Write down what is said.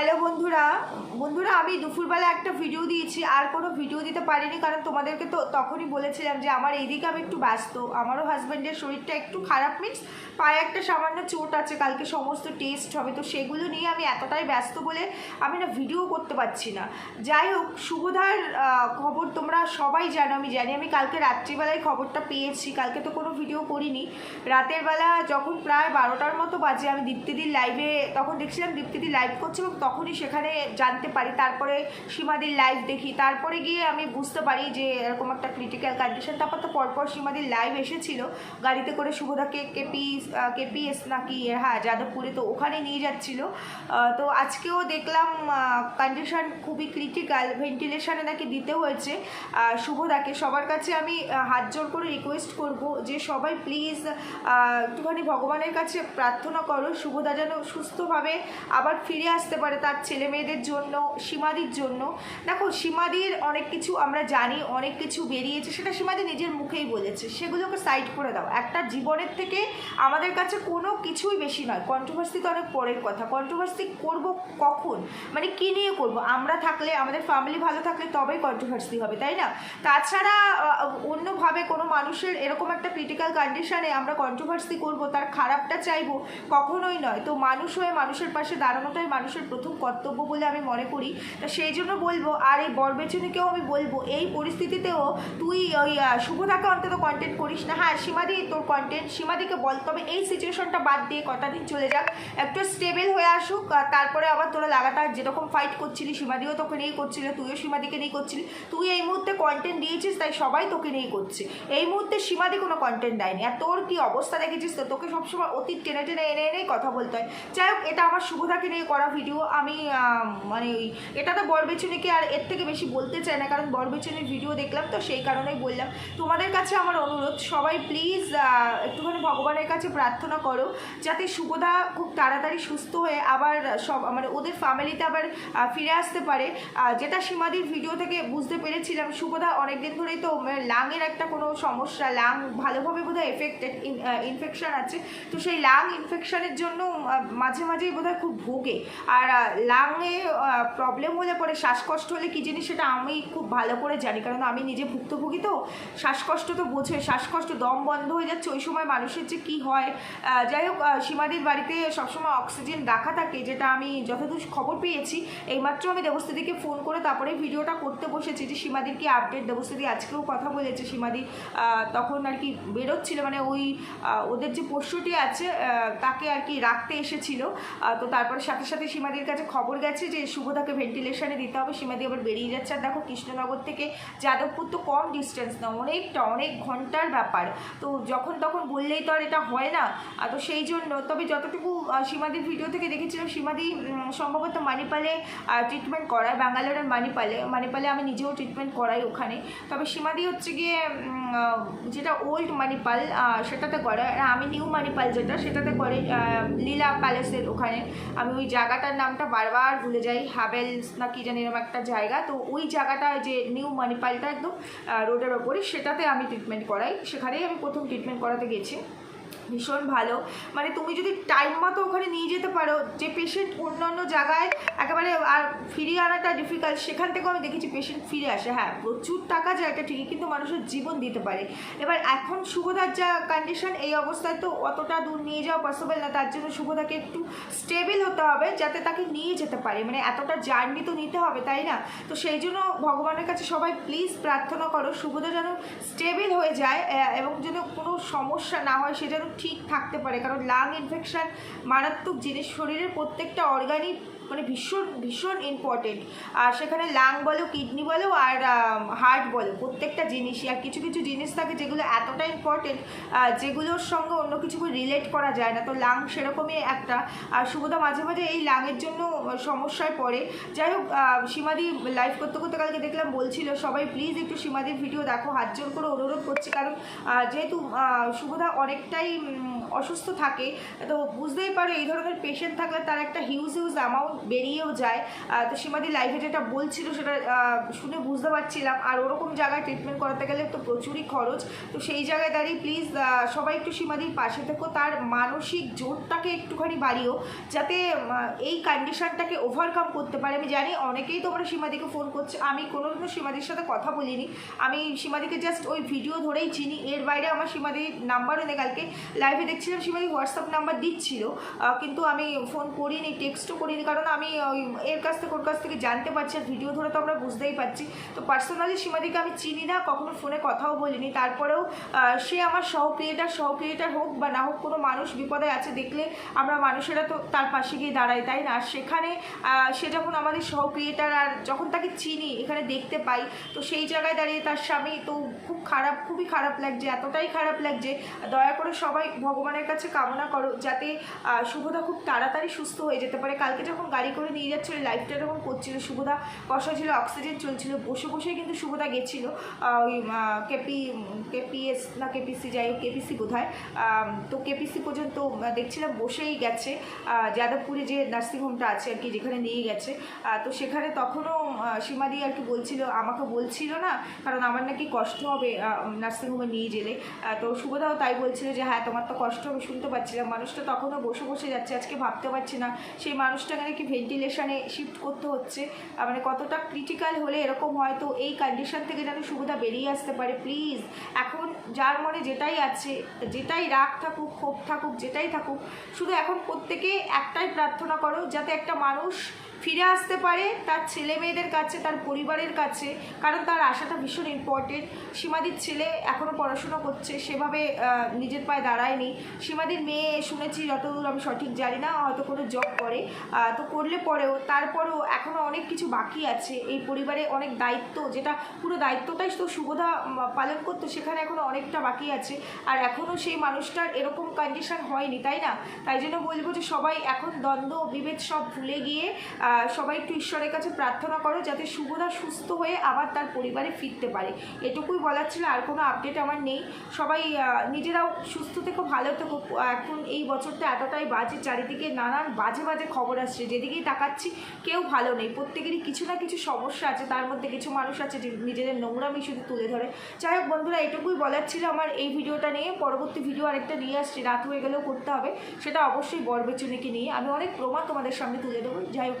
Hello বন্ধুরা। বন্ধুরা, আমি দুপুরবেলা একটা ভিডিও দিয়েছি। আর কোনো ভিডিও দিতে পারিনি, কারণ তোমাদেরকে তো তখনই বলেছিলাম যে আমার এইদিকে আমি একটু ব্যস্ত। আমারও হাজব্যান্ডের শরীরটা একটু খারাপ মিক্স পায়ে একটা সামান্য চোট আছে, কালকে সমস্ত টেস্ট হবে। তো সেগুলো নিয়ে আমি এতটাই ব্যস্ত বলে আমি না ভিডিও করতে পারছি না। যাই হোক শুভধার খবর তোমরা সবাই জানো, আমি জানি। আমি কালকে রাত্রিবেলায় খবরটা পেয়েছি। কালকে তো কোনো ভিডিও করিনি। রাতের বেলা যখন প্রায় বারোটার মতো বাজে, আমি দীপ্তিদির লাইভে তখন দেখছিলাম দীপ্তিদি লাইভ করছে এবং তখনই সেখানে জানতে পারি, তারপরে সীমাদির লাইভ দেখি, তারপরে গিয়ে আমি বুঝতে পারি যে এরকম একটা ক্রিটিক্যাল কন্ডিশন তারপর তো পরপর সীমাদির লাইভ এসেছিল। গাড়িতে করে শুভদাকে কেপি কেপিএস নাকি হ্যাঁ যাদবপুরে তো ওখানে নিয়ে যাচ্ছিল। তো আজকেও দেখলাম কন্ডিশন খুবই ক্রিটিক্যাল ভেন্টিলেশনে নাকি দিতে হয়েছে। শুভদাকে সবার কাছে আমি হাত জোর করে রিকোয়েস্ট করব যে সবাই প্লিজ একটুখানি ভগবানের কাছে প্রার্থনা করো শুভদা যেন সুস্থভাবে আবার ফিরে আসতে পারে। তার ছেলে মেয়েদের জন্য, সীমাদির জন্য। দেখো, সীমাদির অনেক কিছু আমরা জানি, অনেক কিছু বেরিয়েছে, সেটা সীমাদি নিজের মুখেই বলেছে। সেগুলোকে সাইড করে দাও। একটা জীবনের থেকে আমাদের কাছে কোনো কিছুই বেশি নয়। কন্ট্রোভার্সি তো অনেক পরের কথা। কন্ট্রোভার্সি করব কখন? মানে কী নিয়ে করব? আমরা থাকলে, আমাদের ফ্যামিলি ভালো থাকলে তবেই কন্ট্রোভার্সি হবে, তাই না? তাছাড়া অন্যভাবে কোনো মানুষের এরকম একটা ক্রিটিক্যাল কন্ডিশনে আমরা কন্ট্রোভার্সি করব, তার খারাপটা চাইব, কখনোই নয়। তো মানুষ হয়ে মানুষের পাশে দাঁড়ানোটাই মানুষের প্রথম কর্তব্য বলে আমি মনে করি। তা সেই জন্য বলব, আর এই বরবেচনীকেও আমি বলব, এই পরিস্থিতিতেও তুই ওই শুভদাকে অন্তত কন্টেন্ট করিস না। হ্যাঁ সীমাদি, তোর কন্টেন্ট সীমাদিকে বল, তবে এই সিচুয়েশনটা বাদ দিয়ে কটা দিন চলে যাক। একটু স্টেবল হয়ে আসুক তারপরে আবার তোরা লাগাতার যেরকম ফাইট করছিলি, সীমাদিও তোকে নিয়েই করছিল, তুইও সীমাদিকে নিয়ে করছিলি। তুই এই মুহূর্তে কন্টেন্ট দিয়েছিস, তাই সবাই তোকে নিয়েই করছে। এই মুহূর্তে সীমাদি কোনো কন্টেন্ট দেয়নি। আর তোর কি অবস্থা দেখেছিস তো? তোকে সবসময় অতি টেনে টেনে এনে এনেই কথা বলতে হয়। যাই হোক, এটা আমার শুভদাকে নিয়ে করা ভিডিও আমি মানে ওই, এটা তো বরবেচুনিকে আর এর থেকে বেশি বলতে চাই না, কারণ বরবেচুনির ভিডিও দেখলাম তো, সেই কারণেই বললাম। তোমাদের কাছে আমার অনুরোধ, সবাই প্লিজ একটুখানি ভগবানের কাছে প্রার্থনা করো, যাতে শুভদা খুব তাড়াতাড়ি সুস্থ হয়ে আবার সব মানে ওদের ফ্যামিলিতে আবার ফিরে আসতে পারে। যেটা সীমাদির ভিডিও থেকে বুঝতে পেরেছিলাম শুভদা অনেকদিন ধরেই তো লাংয়ের একটা কোনো সমস্যা লাং ভালোভাবে বোধহয় এফেক্টেড ইনফেকশান আছে। তো সেই লাং ইনফেকশানের জন্য মাঝে মাঝেই বোধহয় খুব ভোগে। আর লাংয়ে প্রবলেম হলে পরে শ্বাসকষ্ট হলে কী জিনিস সেটা আমি খুব ভালো করে জানি। কারণ আমি নিজে ভুক্তভোগী তো, শ্বাসকষ্ট তো বোঝে, শ্বাসকষ্ট দম বন্ধ হয়ে যাচ্ছে, ওই সময় মানুষের যে কী হয়। যাই হোক সীমাদির বাড়িতে সবসময় অক্সিজেন রাখা থাকে, যেটা আমি যতদূর খবর পেয়েছি, এইমাত্র আমি দেবস্থিতিকে ফোন করে তারপরে ভিডিওটা করতে বসেছি যে সীমাদির কি আপডেট দেবস্থিতি আজকেও কথা বলেছে, সীমাদি তখন আর কি বেরোচ্ছিল মানে ওই ওদের যে পোষ্যটি আছে তাকে আর কি রাখতে এসেছিল। তো তারপরে সাথে সাথে সীমাদির কাছে খবর গেছে যে শুভদাকে ভেন্টিলেশনে দিতে হবে, সীমাদি আবার বেরিয়ে যাচ্ছে। আর দেখো, কৃষ্ণনগর থেকে যাদবপুর তো কম ডিস্টেন্স না, অনেকটা, অনেক ঘণ্টার ব্যাপার। তো যখন তখন বললেই তো আর এটা হয় না। তো সেই জন্য, তবে যতটুকু সীমাদির ভিডিও থেকে দেখেছিলাম, সীমাদি সম্ভবত মানিপালে ট্রিটমেন্ট করায়, ব্যাঙ্গালোরের মানিপালে। মানিপালে আমি নিজেও ট্রিটমেন্ট করাই ওখানে। তবে সীমাদি হচ্ছে গিয়ে যেটা ওল্ড মানিপাল সেটাতে করে। আর আমি নিউ মানিপাল যেটা, সেটাতে করে লীলা প্যালেসের ওখানে। আমি ওই জায়গাটার নামটা বারবার ভুলে যাই হ্যাভেলস না কি জানি এরকম একটা জায়গা, তো ওই জায়গাটা যে নিউ মানিপালটা একদম রোডের ওপরে, সেটাতে আমি ট্রিটমেন্ট করাই। সেখানেই আমি প্রথম ট্রিটমেন্ট করাতে গেছি। ভীষণ ভালো। মানে তুমি যদি টাইম মতো ওখানে নিয়ে যেতে পারো, যে পেশেন্ট অন্যান্য জায়গায় একেবারে আর ফিরিয়ে আনাটা ডিফিকাল্ট সেখান থেকেও আমি দেখেছি পেশেন্ট ফিরে আসে। হ্যাঁ প্রচুর টাকা যায় এটা ঠিকই, কিন্তু মানুষের জীবন দিতে পারে। এবার এখন সুভদার যা কন্ডিশন এই অবস্থায় তো অতটা দূর নিয়ে যাওয়া পসিবল না, তার জন্য সুভদাকে একটু স্টেবল হতে হবে যাতে তাকে নিয়ে যেতে পারে। মানে এতটা জার্নি তো নিতে হবে, তাই না? তো সেই জন্য ভগবানের কাছে সবাই প্লিজ প্রার্থনা করো, সুভদা যেন স্টেবল হয়ে যায় এবং যেন কোনো সমস্যা না হয়, সে যেন ঠিক থাকতে পারে। কারণ লাং ইনফেকশান মারাত্মক জিনিস শরীরের প্রত্যেকটা অর্গানিক মানে ভীষণ ভীষণ ইম্পর্টেন্ট আর সেখানে লাং বলো কিডনি বলো, আর হার্ট বলো, প্রত্যেকটা জিনিসই। আর কিছু কিছু জিনিস থাকে যেগুলো এতটা ইম্পর্টেন্ট যেগুলোর সঙ্গে অন্য কিছু রিলেট করা যায় না। তো লাং সেরকমই একটা। আর শুভদা মাঝে মাঝে এই লাংয়ের জন্য সমস্যায় পড়ে। যাই হোক সীমাদি লাইভ করতে করতে কালকে দেখলাম বলছিল, সবাই প্লিজ একটু সীমাদির ভিডিও দেখো, হাত জোর করে অনুরোধ করছি। কারণ যেহেতু শুভদা অনেকটাই অসুস্থ থাকে, তো বুঝতেই পারো এই ধরনের পেশেন্ট থাকলে তার একটা হিউজ হিউজ অ্যামাউন্ট বেরিয়েও যায়। তো সীমাদি লাইফে যেটা বলছিল সেটা শুনে বুঝতে পারছিলাম। আর ওরকম জায়গায় ট্রিটমেন্ট করাতে গেলে তো প্রচুরই খরচ। তো সেই জায়গায় দাঁড়িয়ে প্লিজ সবাই একটু সীমাদির পাশে থেকো। তার মানসিক জোরটাকে একটুখানি বাড়িও যাতে এই কন্ডিশনটাকে ওভারকাম করতে পারে। আমি জানি অনেকেই তোমরা সীমাদিকে ফোন করছে। আমি কোনোদিনও সীমাদির সাথে কথা বলিনি। আমি সীমাদিকে জাস্ট ওই ভিডিও ধরেই চিনি। এর বাইরে আমার সীমাদির নাম্বারও নেই। কালকে লাইভে দেখছিলাম সীমাদি হোয়াটসঅ্যাপ নাম্বার দিচ্ছিল। কিন্তু আমি ফোন করিনি টেক্সটও করিনি। কারণ আমি ওই এর কাছ থেকে, ওর কাছ থেকে জানতে পারছি আর ভিডিও ধরে তো আমরা বুঝতেই পারছি। তো পার্সোনালি সীমাদিকে আমি চিনি না, কখনো ফোনে কথাও বলিনি। তারপরেও সে আমার সহ ক্রিয়েটার সহ ক্রিয়েটার হোক বা না হোক, কোনো মানুষ বিপদে আছে দেখলে আমরা মানুষেরা তো তার পাশে গিয়ে দাঁড়াই, তাই না? আর সেখানে সে যখন আমাদের সহ ক্রিয়েটার আর যখন তাকে চিনি, এখানে দেখতে পাই, তো সেই জায়গায় দাঁড়িয়ে তার স্বামী তো খুব খারাপ, খুবই খারাপ লাগছে, এতটাই খারাপ লাগছে। দয়া করে সবাই ভগবানের কাছে কামনা করো, যাতে শুভদা খুব তাড়াতাড়ি সুস্থ হয়ে যেতে পারে। কালকে যখন গাড়ি করে নিয়ে যাচ্ছিল লাইফটা এরকম করছিল। শুভদা বসা ছিল অক্সিজেন চলছিল। বসে বসেই কিন্তু শুভদা গেছিল ওই কেপি কেপিএস না কেপিসি যাই হোক কেপিসি বোধ তো কেপিসি পর্যন্ত দেখছিলাম বসেই গেছে। যাদবপুরে যে নার্সিংহোমটা আছে আর কি, যেখানে নিয়ে গেছে। তো সেখানে তখনও সীমাদি আর কি বলছিল, আমাকে বলছিল না, কারণ আমার নাকি কষ্ট হবে নার্সিংহোমে নিয়ে গেলে। তো শুভদাও তাই বলছিল যে হ্যাঁ তোমার তো কষ্ট হবে শুনতে পাচ্ছিলাম মানুষটা তখনও বসে বসে যাচ্ছে, আজকে ভাবতে পারছি না। সেই মানুষটাকে নাকি ভেন্টিলেশনে শিফট করতে হচ্ছে। মানে কতটা ক্রিটিক্যাল হলে এরকম হয়, তো এই কন্ডিশন থেকে যেন সুবিধা বেরিয়ে আসতে পারে প্লিজ এখন যার মনে যেটাই আছে, যেটাই রাগ থাকুক, ক্ষোভ থাকুক, যেটাই থাকুক, শুধু এখন প্রত্যেকে একটাই প্রার্থনা করো, যাতে একটা মানুষ ফিরে আসতে পারে তার ছেলে মেয়েদের কাছে, তার পরিবারের কাছে। কারণ তার আশাটা ভীষণ ইম্পর্টেন্ট সীমাদির ছেলে এখনও পড়াশোনা করছে, সেভাবে নিজের পায়ে দাঁড়ায়নি। সীমাদির মেয়ে, শুনেছি যতদূর আমি সঠিক জানি না, হয়তো কোনো জব করে। তো করলে পরেও, তারপরেও এখনও অনেক কিছু বাকি আছে। এই পরিবারে অনেক দায়িত্ব, যেটা পুরো দায়িত্বটাই তো সুবোধা পালন করতো, সেখানে এখনও অনেকটা বাকি আছে। আর এখনও সেই মানুষটার এরকম কন্ডিশন হয়নি, তাই না? তাই জন্য বলব যে সবাই এখন দ্বন্দ্ব, বিভেদ সব ভুলে গিয়ে সবাই একটু ঈশ্বরের কাছে প্রার্থনা করো যাতে শুভদা সুস্থ হয়ে আবার তার পরিবারে ফিরতে পারে। এটুকুই বলার ছিল, আর কোনো আপডেট আমার নেই। সবাই নিজেরাও সুস্থ থেকো, ভালো থেকো। এখন এই বছরটা এতটাই বাজে, চারিদিকে নানান বাজে বাজে খবর আসছে। যেদিকেই তাকাচ্ছি, কেউ ভালো নেই। প্রত্যেকেরই কিছু না কিছু সমস্যা আছে, তার মধ্যে কিছু মানুষ আছে নিজেদের নোংরামি শুধু তুলে ধরে। যাই হোক বন্ধুরা, এটুকুই বলার ছিল আমার এই ভিডিওটা নিয়ে। পরবর্তী ভিডিও আরেকটা নিয়ে আসছি, রাত হয়ে গেলেও করতে হবে। সেটা অবশ্যই বরবেচনিকে নিয়ে। আমি অনেক প্রমাণ তোমাদের সামনে তুলে দেবো। যাই হোক